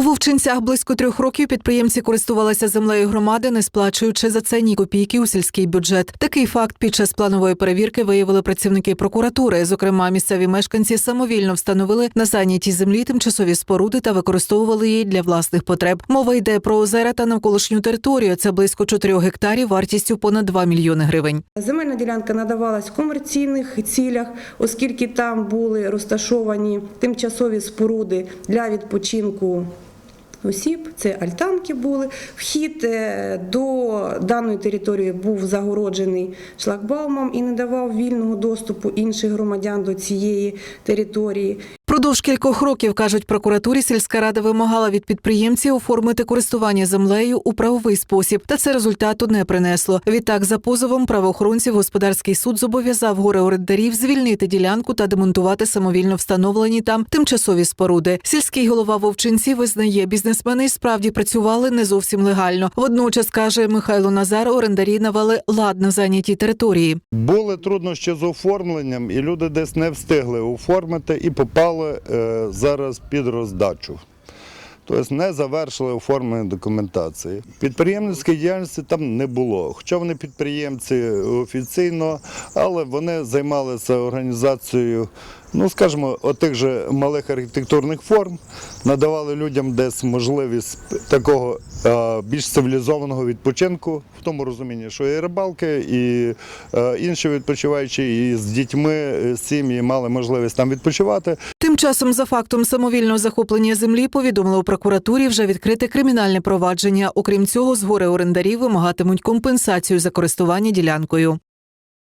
У Вовчинцях близько трьох років підприємці користувалися землею громади, не сплачуючи за це ні копійки у сільський бюджет. Такий факт під час планової перевірки виявили працівники прокуратури. Зокрема, місцеві мешканці самовільно встановили на зайнятій землі тимчасові споруди та використовували її для власних потреб. Мова йде про озера та навколишню територію. Це близько 4 гектарів вартістю понад 2 мільйони гривень. Земельна ділянка надавалась в комерційних цілях, оскільки там були розташовані тимчасові споруди для відпочинку. Осіб, це альтанки були. Вхід е, до даної території був загороджений шлагбаумом і не давав вільного доступу інших громадян до цієї території. Продовж кількох років кажуть прокуратурі, сільська рада вимагала від підприємців оформити користування землею у правовий спосіб, та це результату не принесло. Відтак, за позовом правоохоронців господарський суд зобов'язав горе-орендарів звільнити ділянку та демонтувати самовільно встановлені там тимчасові споруди. Сільський голова Вовчинці визнає, бізнесмени справді працювали не зовсім легально. Водночас каже Михайло Назар, орендарі навели лад на зайнятій території. Були труднощі з оформленням, і люди десь не встигли оформити і попали е, зараз під роздачу. Тобто не завершили оформлення документації. Підприємницької діяльності там не було. Хоча вони підприємці офіційно, але вони займалися організацією, ну скажімо, отих же малих архітектурних форм, надавали людям десь можливість такого е, більш цивілізованого відпочинку, в тому розумінні, що і рибалки, і е, інші відпочиваючі, і з дітьми е, сім'ї мали можливість там відпочивати. Тим часом, за фактом самовільного захоплення землі, повідомили у прокуратурі вже відкрите кримінальне провадження. Окрім цього, з гори орендарів вимагатимуть компенсацію за користування ділянкою.